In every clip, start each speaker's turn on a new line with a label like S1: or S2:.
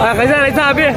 S1: آه،
S2: خزان عيسى بيه.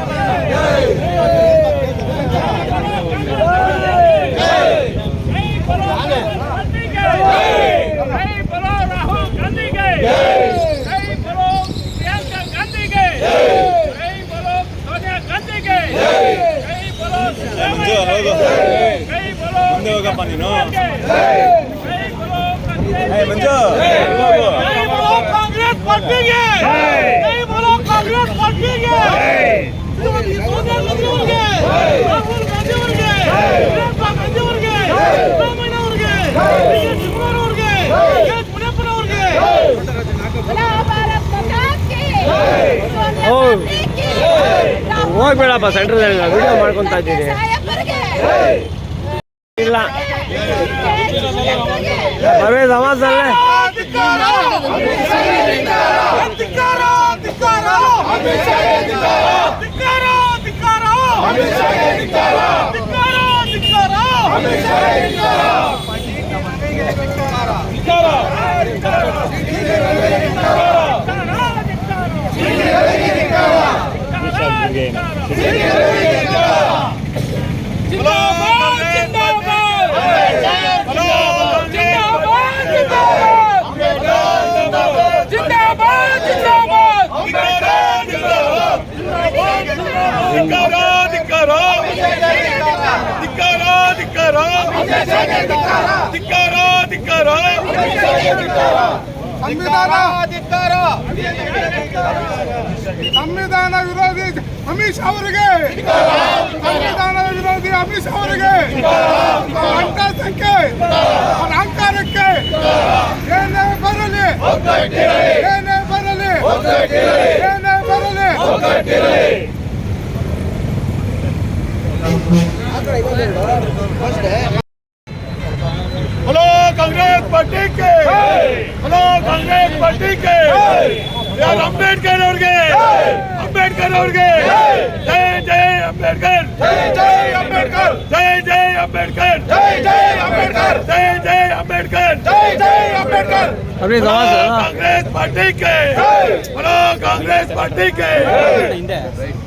S1: ಹೋಗ್ಬೇಡಪ್ಪ central video ಮಾಡ್ಕೊತಾ ಇದ್ದೀನಿ ಇಲ್ಲ.
S2: ಸಾಹೇಬರಿಗೆ
S1: ಬರೇ ಸಮಾಜದಲ್ಲೇ.
S3: ಧಿಕ್ಕಾರ ಧಿಕ್ಕಾರ ಧಿಕ್ಕಾರ ಧಿಕ್ಕಾರ ಧಿಕ್ಕಾರ ಜಿಂದಾಬಾದ್ ಜಿಂದಾಬಾದ್ ಜಿಂದಾಬಾದ್ ಜಿಂದಾಬಾದ್ ಜಿಂದಾಬಾದ್ ಜಿಂದಾಬಾದ್
S4: ಸಂವಿಧಾನ ವಿರೋಧಿ ಅಮಿತ್ ಶಾ ಅವರಿಗೆ ಸಂವಿಧಾನ ವಿರೋಧಿ ಅಮಿತ್ ಶಾ ಅವರಿಗೆ ಸಂಖ್ಯೆ ಅಹಂಕಾರಕ್ಕೆ ಏನೇ ಬರಲಿ ಏನೇ ಬರಲಿ ಏನೇ ಬರಲಿ
S5: ಹಲೋ ಕಾಂಗ್ರೆಸ್ ಪಾರ್ಟಿ ಕೆ ಹಲೋ ಕಾಂಗ್ರೆಸ್ ಪಾರ್ಟಿ ಕೆ ಯಾರು ಅಂಬೇಡ್ಕರ್ ಅವ್ರಿಗೆ ಅಂಬೇಡ್ಕರ್ ಅವ್ರಿಗೆ ಜೈ ಜೈ ಅಂಬೇಡ್ಕರ್ ಜೈ ಜೈ ಅಂಬೇಡ್ಕರ್ ಜೈ ಜೈ ಅಂಬೇಡ್ಕರ್ ಜೈ ಜೈ ಅಂಬೇಡ್ಕರ್ ಜೈ ಜೈ ಅಂಬೇಡ್ಕರ್ ಜೈ ಜೈ ಅಂಬೇಡ್ಕರ್
S1: ಅभी ಸಮಾಜ
S5: ಕಾಂಗ್ರೆಸ್ ಪಾರ್ಟಿ ಕೆ ಹಲೋ ಕಾಂಗ್ರೆಸ್ ಪಾರ್ಟಿ ಕೆ
S1: ಒಂದು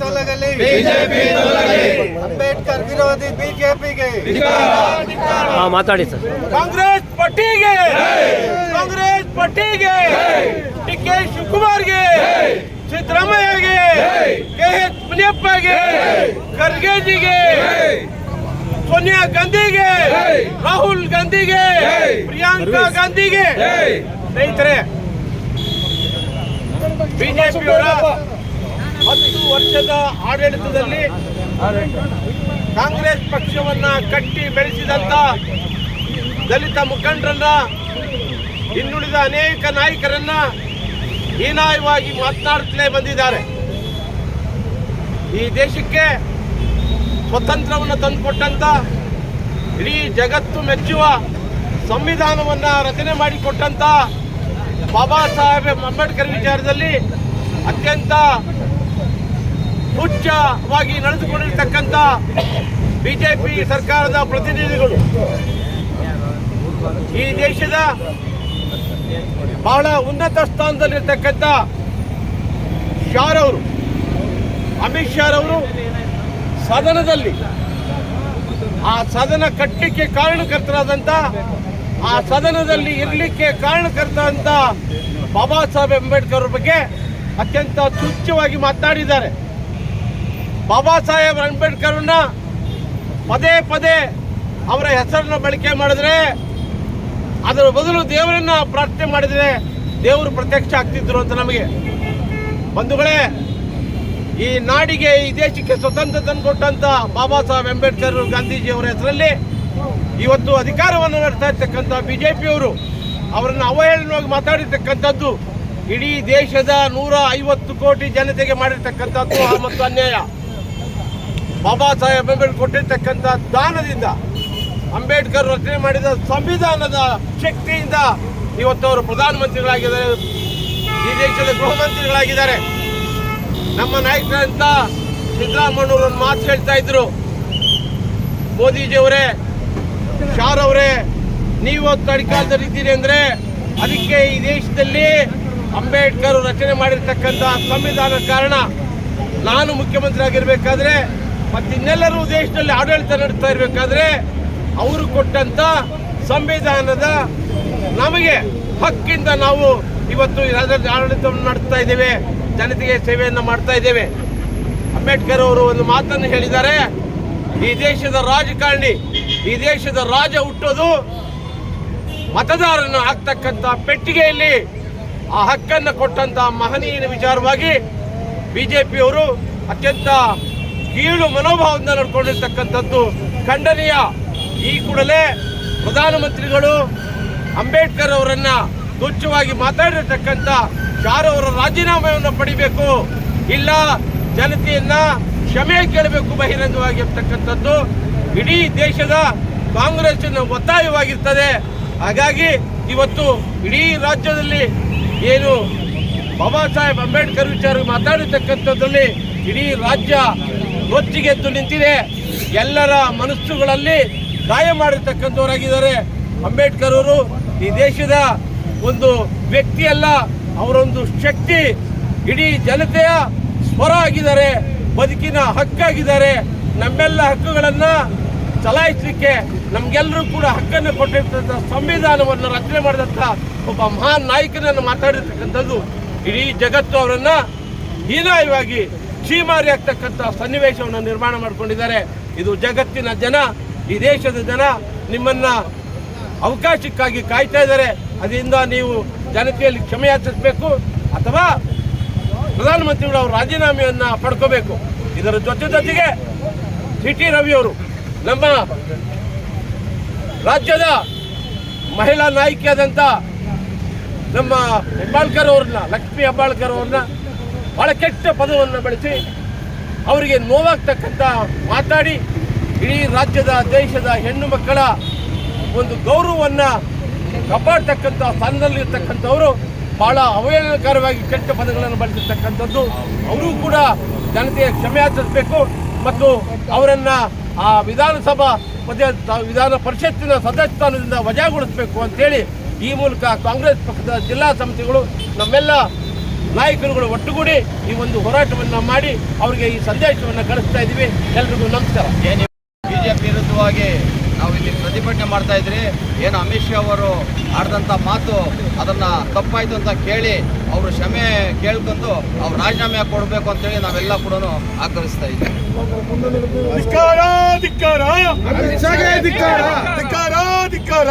S1: ಬಿಜೆಪಿ
S4: ಅಂಬೇಡ್ಕರ್ ವಿರೋಧಿ ಬಿಜೆಪಿಗೆ.
S1: ಮಾತಾಡಿ ಸರ್.
S3: ಕಾಂಗ್ರೆಸ್ ಪಟ್ಟಿಗೆ. ಕಾಂಗ್ರೆಸ್ ಪಟ್ಟಿಗೆ. ಡಿ ಕೆ ಶಿವಕುಮಾರ್ಗೆ. ಸಿದ್ದರಾಮಯ್ಯಗೆ. ಕೆ ಎಚ್ ಮುನಿಯಪ್ಪಗೆ. ಖರ್ಗೆಜಿಗೆ. ಸೋನಿಯಾ ಗಾಂಧಿಗೆ. ರಾಹುಲ್ ಗಾಂಧಿಗೆ. ಪ್ರಿಯಾಂಕಾ ಗಾಂಧಿಗೆ. ಸ್ನೇಹಿತರೆ ಬಿಜೆಪಿಯವರ ವರ್ಷದ ಆಡಳಿತದಲ್ಲಿ ಕಾಂಗ್ರೆಸ್ ಪಕ್ಷವನ್ನ ಕಟ್ಟಿ ಬೆಳೆಸಿದಂತ ದಲಿತ ಮುಖಂಡರನ್ನ ಇನ್ನುಳಿದ ಅನೇಕ ನಾಯಕರನ್ನ ಹೀನಾಯವಾಗಿ ಮಾತನಾಡುತ್ತಲೇ ಬಂದಿದ್ದಾರೆ. ಈ ದೇಶಕ್ಕೆ ಸ್ವತಂತ್ರವನ್ನು ತಂದುಕೊಟ್ಟಂತ ಇಡೀ ಜಗತ್ತು ಮೆಚ್ಚುವ ಸಂವಿಧಾನವನ್ನ ರಚನೆ ಮಾಡಿಕೊಟ್ಟಂತ ಬಾಬಾ ಸಾಹೇಬ್ ಅಂಬೇಡ್ಕರ್ ವಿಚಾರದಲ್ಲಿ ಅತ್ಯಂತ ತುಚ್ಛವಾಗಿ ನಡೆದುಕೊಂಡಿರ್ತಕ್ಕಂಥ ಬಿಜೆಪಿ ಸರ್ಕಾರದ ಪ್ರತಿನಿಧಿಗಳು ಈ ದೇಶದ ಬಹಳ ಉನ್ನತ ಸ್ಥಾನದಲ್ಲಿರ್ತಕ್ಕಂಥ ಶಾರವರು, ಅಮಿತ್ ಶಾರವರು ಸದನದಲ್ಲಿ ಆ ಸದನ ಕಟ್ಟಲಿಕ್ಕೆ ಕಾರಣಕರ್ತರಾದಂಥ, ಆ ಸದನದಲ್ಲಿ ಇರಲಿಕ್ಕೆ ಕಾರಣಕರ್ತರಾದಂಥ ಬಾಬಾ ಸಾಹೇಬ್ ಅಂಬೇಡ್ಕರ್ ಬಗ್ಗೆ ಅತ್ಯಂತ ತುಚ್ಛವಾಗಿ ಮಾತನಾಡಿದ್ದಾರೆ ಬಾಬಾ ಸಾಹೇಬ್ ಅಂಬೇಡ್ಕರ್ನ ಪದೇ ಪದೇ ಅವರ ಹೆಸರನ್ನು ಬಳಕೆ ಮಾಡಿದ್ರೆ ಅದರ ಬದಲು ದೇವರನ್ನ ಪ್ರಾರ್ಥನೆ ಮಾಡಿದರೆ ದೇವರು ಪ್ರತ್ಯಕ್ಷ ಆಗ್ತಿದ್ರು ಅಂತ ನಮಗೆ. ಬಂಧುಗಳೇ, ಈ ನಾಡಿಗೆ ಈ ದೇಶಕ್ಕೆ ಸ್ವತಂತ್ರ ತಂದುಕೊಟ್ಟಂತ ಬಾಬಾ ಸಾಹೇಬ್ ಅಂಬೇಡ್ಕರ್ ಗಾಂಧೀಜಿ ಅವರ ಹೆಸರಲ್ಲಿ ಇವತ್ತು ಅಧಿಕಾರವನ್ನು ನಡೆಸ್ತಾ ಇರ್ತಕ್ಕಂಥ ಪಿಯವರು ಅವರನ್ನು ಅವಹೇಳನವಾಗಿ ಮಾತಾಡಿರ್ತಕ್ಕಂಥದ್ದು ಇಡೀ ದೇಶದ ನೂರ ಐವತ್ತು ಕೋಟಿ ಜನತೆಗೆ ಮಾಡಿರ್ತಕ್ಕಂಥದ್ದು ಮತ್ತು ಅನ್ಯಾಯ. ಬಾಬಾ ಸಾಹೇಬ್ ಅಂಬೇಡ್ಕರ್ ಕೊಟ್ಟಿರ್ತಕ್ಕಂಥ ದಾನದಿಂದ ಅಂಬೇಡ್ಕರ್ ರಚನೆ ಮಾಡಿದ ಸಂವಿಧಾನದ ಶಕ್ತಿಯಿಂದ ಇವತ್ತು ಅವರು ಪ್ರಧಾನಮಂತ್ರಿಗಳಾಗಿದ್ದಾರೆ, ಈ ದೇಶದ ಗೃಹ ಮಂತ್ರಿಗಳಾಗಿದ್ದಾರೆ ನಮ್ಮ ನಾಯಕರಂತ ಸಿದ್ದರಾಮಯ್ಯವರು ಒಂದು ಮಾತು ಹೇಳ್ತಾ ಇದ್ರು. ಮೋದಿಜಿಯವರೇ ಅವರೇ, ನೀವು ತಡಿಕಾಲದಲ್ಲಿ ಇದ್ದೀರಿ ಅಂದ್ರೆ ಅದಕ್ಕೆ ಈ ದೇಶದಲ್ಲಿ ಅಂಬೇಡ್ಕರ್ ರಚನೆ ಮಾಡಿರ್ತಕ್ಕಂಥ ಸಂವಿಧಾನ ಕಾರಣ ನಾನು ಮುಖ್ಯಮಂತ್ರಿ ಆಗಿರ್ಬೇಕಾದ್ರೆ ಮತ್ತಿನ್ನೆಲ್ಲರೂ ದೇಶದಲ್ಲಿ ಆಡಳಿತ ನಡೆಸ್ತಾ ಇರಬೇಕಾದ್ರೆ ಅವರು ಕೊಟ್ಟಂತ ಸಂವಿಧಾನದ ನಮಗೆ ಹಕ್ಕಿಂದ ನಾವು ಇವತ್ತು ರಾಜ್ಯದಲ್ಲಿ ಆಡಳಿತವನ್ನು ನಡೆಸ್ತಾ ಇದ್ದೇವೆ, ಜನತೆಗೆ ಸೇವೆಯನ್ನು ಮಾಡ್ತಾ ಇದ್ದೇವೆ. ಅಂಬೇಡ್ಕರ್ ಅವರು ಒಂದು ಮಾತನ್ನು ಹೇಳಿದ್ದಾರೆ, ಈ ದೇಶದ ರಾಜಕಾರಣಿ, ಈ ದೇಶದ ರಾಜ ಹುಟ್ಟೋದು ಮತದಾರನ ಆಗ್ತಕ್ಕಂಥ ಪೆಟ್ಟಿಗೆಯಲ್ಲಿ. ಆ ಹಕ್ಕನ್ನು ಕೊಟ್ಟಂತ ಮಹನೀಯನ ವಿಚಾರವಾಗಿ ಬಿಜೆಪಿಯವರು ಅತ್ಯಂತ ಕೀಳು ಮನೋಭಾವದಿಂದ ನಡ್ಕೊಂಡಿರ್ತಕ್ಕಂಥದ್ದು ಖಂಡನೀಯ. ಈ ಕೂಡಲೇ ಪ್ರಧಾನಮಂತ್ರಿಗಳು ಅಂಬೇಡ್ಕರ್ ಅವರನ್ನು ತುಚ್ಛವಾಗಿ ಮಾತಾಡಿರ್ತಕ್ಕಂಥ ಅವರ ರಾಜೀನಾಮೆಯನ್ನು ಪಡಿಬೇಕು. ಇಲ್ಲ, ಜನತೆಯನ್ನ ಕ್ಷಮೆ ಕೇಳಬೇಕು ಬಹಿರಂಗವಾಗಿ ಇರ್ತಕ್ಕಂಥದ್ದು ಇಡೀ ದೇಶದ ಕಾಂಗ್ರೆಸ್ಸಿನ ಒತ್ತಾಯವಾಗಿರ್ತದೆ. ಹಾಗಾಗಿ ಇವತ್ತು ಇಡೀ ರಾಜ್ಯದಲ್ಲಿ ಏನು ಬಾಬಾ ಸಾಹೇಬ್ ಅಂಬೇಡ್ಕರ್ ವಿಚಾರ ಮಾತಾಡಿರ್ತಕ್ಕಂಥದ್ರಲ್ಲಿ ಇಡೀ ರಾಜ್ಯ ರೊಚ್ಚಿಗೆದ್ದು ನಿಂತಿದೆ. ಎಲ್ಲರ ಮನಸ್ಸುಗಳಲ್ಲಿ ಗಾಯ ಮಾಡಿರ್ತಕ್ಕಂಥವರಾಗಿದ್ದಾರೆ. ಅಂಬೇಡ್ಕರ್ ಅವರು ಈ ದೇಶದ ಒಂದು ವ್ಯಕ್ತಿಯಲ್ಲ, ಅವರೊಂದು ಶಕ್ತಿ, ಇಡೀ ಜನತೆಯ ಸ್ವರ ಆಗಿದ್ದಾರೆ, ಬದುಕಿನ ಹಕ್ಕಾಗಿದ್ದಾರೆ ನಮ್ಮೆಲ್ಲ ಹಕ್ಕುಗಳನ್ನ ಚಲಾಯಿಸಲಿಕ್ಕೆ ನಮ್ಗೆಲ್ಲರೂ ಕೂಡ ಹಕ್ಕನ್ನು ಕೊಟ್ಟಿರ್ತಕ್ಕಂಥ ಸಂವಿಧಾನವನ್ನು ರಚನೆ ಮಾಡಿದಂಥ ಒಬ್ಬ ಮಹಾನ್ ನಾಯಕನನ್ನು ಮಾತಾಡಿರ್ತಕ್ಕಂಥದ್ದು ಇಡೀ ಜಗತ್ತು ಅವರನ್ನು ಹೀನಾಯವಾಗಿ ಛೀಮಾರಿ ಆಗ್ತಕ್ಕಂಥ ಸನ್ನಿವೇಶವನ್ನು ನಿರ್ಮಾಣ ಮಾಡಿಕೊಂಡಿದ್ದಾರೆ. ಇದು ಜಗತ್ತಿನ ಜನ, ಈ ದೇಶದ ಜನ ನಿಮ್ಮನ್ನ ಅವಕಾಶಕ್ಕಾಗಿ ಕಾಯ್ತಾ ಇದ್ದಾರೆ. ಅದರಿಂದ ನೀವು ಜನತೆಯಲ್ಲಿ ಕ್ಷಮೆ ಯಾಚಿಸಬೇಕು ಅಥವಾ ಪ್ರಧಾನಮಂತ್ರಿಗಳು ಅವರು ರಾಜೀನಾಮೆಯನ್ನ ಪಡ್ಕೋಬೇಕು. ಇದರ ಜೊತೆ ಜೊತೆಗೆ ಸಿ ಟಿ ರವಿಯವರು ನಮ್ಮ ರಾಜ್ಯದ ಮಹಿಳಾ ನಾಯಕಿಯಾದಂಥ ನಮ್ಮ ಹೆಬ್ಬಾಳ್ಕರ್ ಅವ್ರನ್ನ, ಲಕ್ಷ್ಮಿ ಹೆಬ್ಬಾಳ್ಕರ್ ಅವ್ರನ್ನ ಬಹಳ ಕೆಟ್ಟ ಪದವನ್ನು ಬಳಸಿ ಅವರಿಗೆ ನೋವಾಗ್ತಕ್ಕಂಥ ಮಾತಾಡಿ ಇಡೀ ರಾಜ್ಯದ, ದೇಶದ ಹೆಣ್ಣು ಮಕ್ಕಳ ಒಂದು ಗೌರವವನ್ನು ಕಾಪಾಡ್ತಕ್ಕಂಥ ಸ್ಥಾನದಲ್ಲಿರ್ತಕ್ಕಂಥವರು ಬಹಳ ಅವಹೇಳನಕಾರವಾಗಿ ಕೆಟ್ಟ ಪದಗಳನ್ನು ಬಳಸಿರ್ತಕ್ಕಂಥದ್ದು. ಅವರು ಕೂಡ ಜನತೆಯ ಕ್ಷಮೆ ಯಾಚಿಸಬೇಕು ಮತ್ತು ಅವರನ್ನು ಆ ವಿಧಾನಸಭಾ ಮತ್ತೆ ವಿಧಾನ ಪರಿಷತ್ತಿನ ಸದಸ್ಯ ಸ್ಥಾನದಿಂದ ವಜಾಗೊಳಿಸಬೇಕು ಅಂತೇಳಿ ಈ ಮೂಲಕ ಕಾಂಗ್ರೆಸ್ ಪಕ್ಷದ ಜಿಲ್ಲಾ ಸಮಿತಿಗಳು ನಮ್ಮೆಲ್ಲ ನಾಯಕರುಗಳು ಒಟ್ಟುಗೂಡಿ ಈ ಒಂದು ಹೋರಾಟವನ್ನು ಮಾಡಿ ಅವರಿಗೆ ಈ ಸಂದೇಶವನ್ನು ಕಳಿಸ್ತಾ ಇದ್ದೀವಿ. ಎಲ್ರಿಗೂ ನಮಸ್ಕಾರ.
S4: ಬಿಜೆಪಿ ವಿರುದ್ಧವಾಗಿ ನಾವು ಇಲ್ಲಿ ಪ್ರತಿಭಟನೆ ಮಾಡ್ತಾ ಇದ್ರಿ. ಏನು ಅಮಿತ್ ಶಾ ಅವರು ಆಡಿದಂಥ ಮಾತು ಅದನ್ನ ತಪ್ಪಾಯ್ತು ಅಂತ ಕೇಳಿ ಅವರು ಕ್ಷಮೆ ಕೇಳ್ಕೊಂಡು ಅವ್ರು ರಾಜೀನಾಮೆ ಕೊಡಬೇಕು ಅಂತೇಳಿ ನಾವೆಲ್ಲ ಕೂಡ ಆಗ್ರಹಿಸ್ತಾ ಇದ್ದೀವಿ
S5: ಧಿಕ್ಕಾರ
S6: ಧಿಕ್ಕಾರ
S5: ಧಿಕ್ಕಾರ